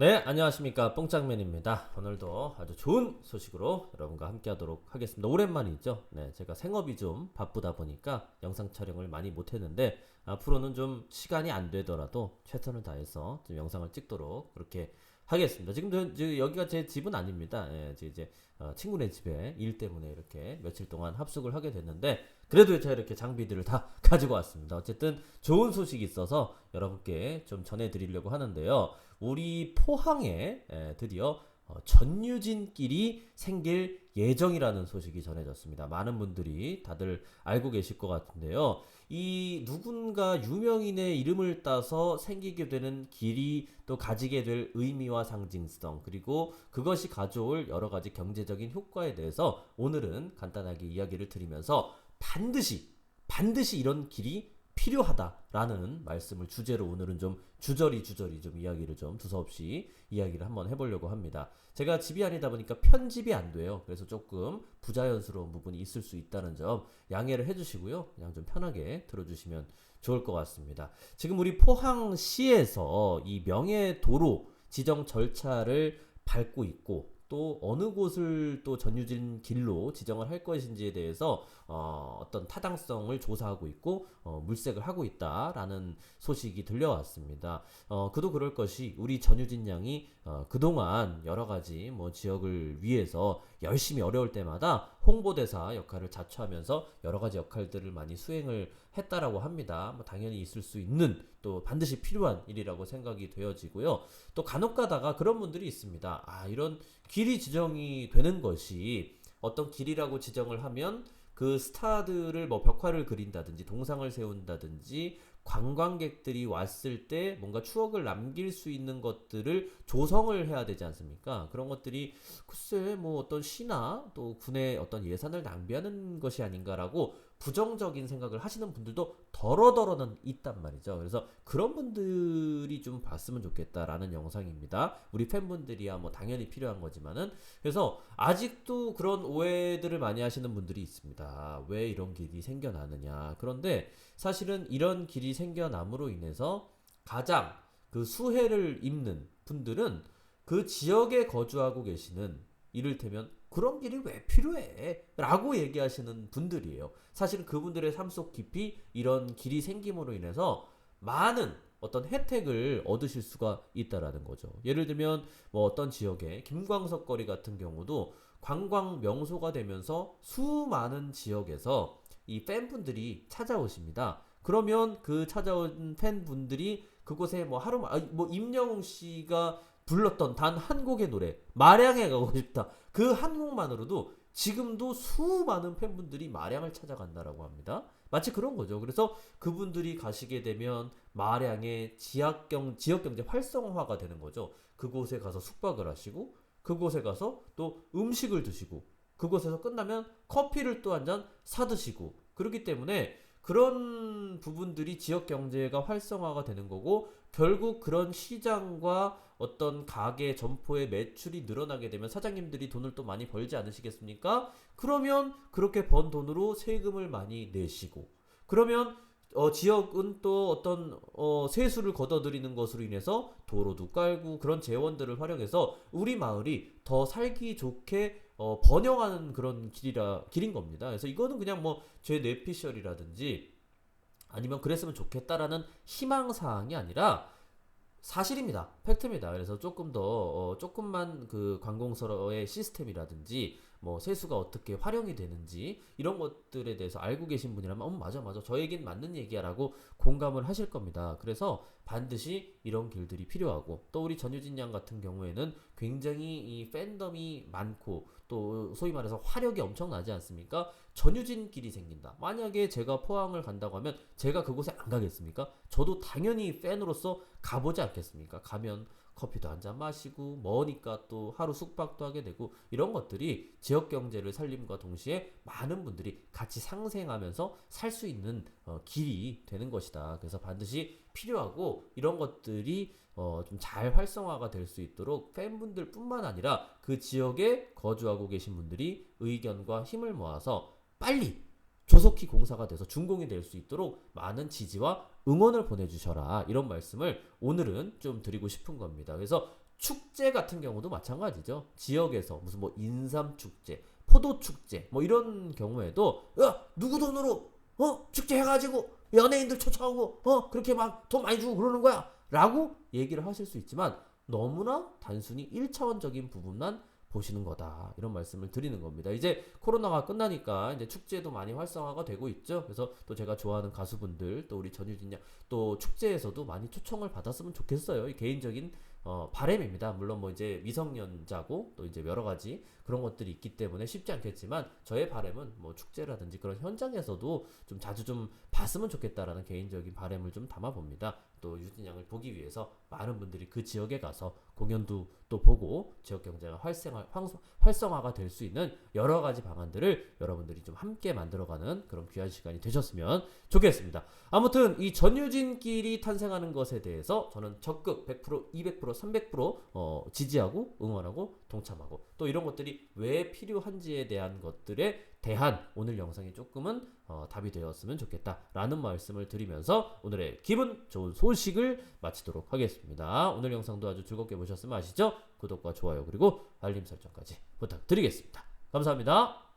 네, 안녕하십니까. 뽕짱맨입니다. 오늘도 아주 좋은 소식으로 여러분과 함께 하도록 하겠습니다. 오랜만이죠. 네, 제가 생업이 좀 바쁘다 보니까 영상 촬영을 많이 못했는데, 앞으로는 좀 시간이 안 되더라도 최선을 다해서 좀 영상을 찍도록 그렇게 하겠습니다. 지금 저- 저 여기가 제 집은 아닙니다. 예, 저 이제 어, 친구네 집에 일 때문에 이렇게 며칠 동안 합숙을 하게 됐는데, 그래도 제가 이렇게 장비들을 다 가지고 왔습니다. 어쨌든 좋은 소식이 있어서 여러분께 좀 전해드리려고 하는데요. 우리 포항에 에, 드디어 어, 전유진길이 생길 예정이라는 소식이 전해졌습니다. 많은 분들이 다들 알고 계실 것 같은데요. 이 누군가 유명인의 이름을 따서 생기게 되는 길이 또 가지게 될 의미와 상징성 그리고 그것이 가져올 여러 가지 경제적인 효과에 대해서 오늘은 간단하게 이야기를 드리면서 반드시 반드시 이런 길이 필요하다라는 말씀을 주제로 오늘은 좀 주저리 주저리 좀 이야기를 좀 두서없이 이야기를 한번 해보려고 합니다. 제가 집이 아니다 보니까 편집이 안 돼요. 그래서 조금 부자연스러운 부분이 있을 수 있다는 점 양해를 해주시고요. 그냥 좀 편하게 들어주시면 좋을 것 같습니다. 지금 우리 포항시에서 이 명예도로 지정 절차를 밟고 있고 또 어느 곳을 또 전유진 길로 지정을 할 것인지에 대해서 어, 어떤 타당성을 조사하고 있고 어, 물색을 하고 있다라는 소식이 들려왔습니다. 어, 그도 그럴 것이 우리 전유진 양이 어, 그동안 여러 가지 뭐 지역을 위해서 열심히 어려울 때마다 홍보대사 역할을 자처하면서 여러 가지 역할들을 많이 수행을 했다라고 합니다. 뭐 당연히 있을 수 있는 또 반드시 필요한 일이라고 생각이 되어지고요. 또 간혹 가다가 그런 분들이 있습니다. 아, 이런 길이 지정이 되는 것이 어떤 길이라고 지정을 하면 그 스타들을 뭐 벽화를 그린다든지 동상을 세운다든지 관광객들이 왔을 때 뭔가 추억을 남길 수 있는 것들을 조성을 해야 되지 않습니까? 그런 것들이 글쎄 뭐 어떤 시나 또 군의 어떤 예산을 낭비하는 것이 아닌가라고 부정적인 생각을 하시는 분들도 더러더러는 있단 말이죠. 그래서 그런 분들이 좀 봤으면 좋겠다라는 영상입니다. 우리 팬분들이야 뭐 당연히 필요한 거지만은 그래서 아직도 그런 오해들을 많이 하시는 분들이 있습니다. 왜 이런 길이 생겨나느냐. 그런데 사실은 이런 길이 생겨남으로 인해서 가장 그 수혜를 입는 분들은 그 지역에 거주하고 계시는 이를테면 그런 길이 왜 필요해? 라고 얘기하시는 분들이에요. 사실 그분들의 삶 속 깊이 이런 길이 생김으로 인해서 많은 어떤 혜택을 얻으실 수가 있다라는 거죠. 예를 들면 뭐 어떤 지역에 김광석 거리 같은 경우도 관광 명소가 되면서 수많은 지역에서 이 팬분들이 찾아오십니다. 그러면 그 찾아온 팬분들이 그곳에 뭐 하루 아, 뭐 임영웅 씨가 불렀던 단 한 곡의 노래 마량에 가고 싶다. 그 한 곡만으로도 지금도 수많은 팬분들이 마량을 찾아간다라고 합니다. 마치 그런 거죠. 그래서 그분들이 가시게 되면 마량의 지역경 지역 경제 활성화가 되는 거죠. 그곳에 가서 숙박을 하시고 그곳에 가서 또 음식을 드시고 그곳에서 끝나면 커피를 또 한 잔 사드시고 그렇기 때문에 그런 부분들이 지역 경제가 활성화가 되는 거고 결국 그런 시장과 어떤 가게 점포의 매출이 늘어나게 되면 사장님들이 돈을 또 많이 벌지 않으시겠습니까? 그러면 그렇게 번 돈으로 세금을 많이 내시고 그러면 어, 지역은 또 어떤 어, 세수를 걷어들이는 것으로 인해서 도로도 깔고 그런 재원들을 활용해서 우리 마을이 더 살기 좋게 어, 번영하는 그런 길이라 길인 겁니다. 그래서 이거는 그냥 뭐 제 뇌피셜이라든지 아니면 그랬으면 좋겠다라는 희망 사항이 아니라 사실입니다. 팩트입니다. 그래서 조금 더 어, 조금만 그 관공서의 시스템이라든지 뭐 세수가 어떻게 활용이 되는지 이런 것들에 대해서 알고 계신 분이라면 어 맞아 맞아 저에겐 맞는 얘기야라고 공감을 하실 겁니다. 그래서 반드시 이런 길들이 필요하고 또 우리 전유진 양 같은 경우에는 굉장히 이 팬덤이 많고 또 소위 말해서 화력이 엄청나지 않습니까? 전유진 길이 생긴다. 만약에 제가 포항을 간다고 하면 제가 그곳에 안 가겠습니까? 저도 당연히 팬으로서 가보지 않겠습니까? 가면 커피도 한 잔 마시고 머니까 또 하루 숙박도 하게 되고 이런 것들이 지역 경제를 살림과 동시에 많은 분들이 같이 상생하면서 살 수 있는 어, 길이 되는 것이다. 그래서 반드시 필요하고 이런 것들이 어, 좀 잘 활성화가 될 수 있도록 팬분들뿐만 아니라 그 지역에 거주하고 계신 분들이 의견과 힘을 모아서 빨리 조속히 공사가 돼서 준공이 될 수 있도록 많은 지지와 응원을 보내주셔라 이런 말씀을 오늘은 좀 드리고 싶은 겁니다. 그래서 축제 같은 경우도 마찬가지죠. 지역에서 무슨 뭐 인삼 축제, 포도 축제 뭐 이런 경우에도 야 누구 돈으로 어 축제 해가지고 연예인들 초청하고 어 그렇게 막 돈 많이 주고 그러는 거야라고 얘기를 하실 수 있지만 너무나 단순히 1차원적인 부분만 보시는 거다 이런 말씀을 드리는 겁니다. 이제 코로나가 끝나니까 이제 축제도 많이 활성화가 되고 있죠. 그래서 또 제가 좋아하는 가수분들 또 우리 전유진 양 또 축제에서도 많이 초청을 받았으면 좋겠어요. 이 개인적인 어, 바램입니다. 물론 뭐 이제 미성년자고 또 이제 여러 가지 그런 것들이 있기 때문에 쉽지 않겠지만 저의 바램은 뭐 축제라든지 그런 현장에서도 좀 자주 좀 봤으면 좋겠다라는 개인적인 바램을 좀 담아 봅니다. 또 유진 양을 보기 위해서 많은 분들이 그 지역에 가서 공연도 또 보고 지역 경제가 활성화, 황- 활성화가 될 수 있는 여러 가지 방안들을 여러분들이 좀 함께 만들어가는 그런 귀한 시간이 되셨으면 좋겠습니다. 아무튼 이 전유진끼리 탄생하는 것에 대해서 저는 적극 100%, 200%, 300% 어, 지지하고 응원하고 동참하고 또 이런 것들 이 왜 필요한지에 대한 것들에 대한 오늘 영상이 조금은 어, 답이 되었으면 좋겠다라는 말씀을 드리면서 오늘의 기분 좋은 소식을 마치도록 하겠습니다. 오늘 영상도 아주 즐겁게 보셨으면 아시죠? 구독과 좋아요 그리고 알림 설정까지 부탁드리겠습니다. 감사합니다.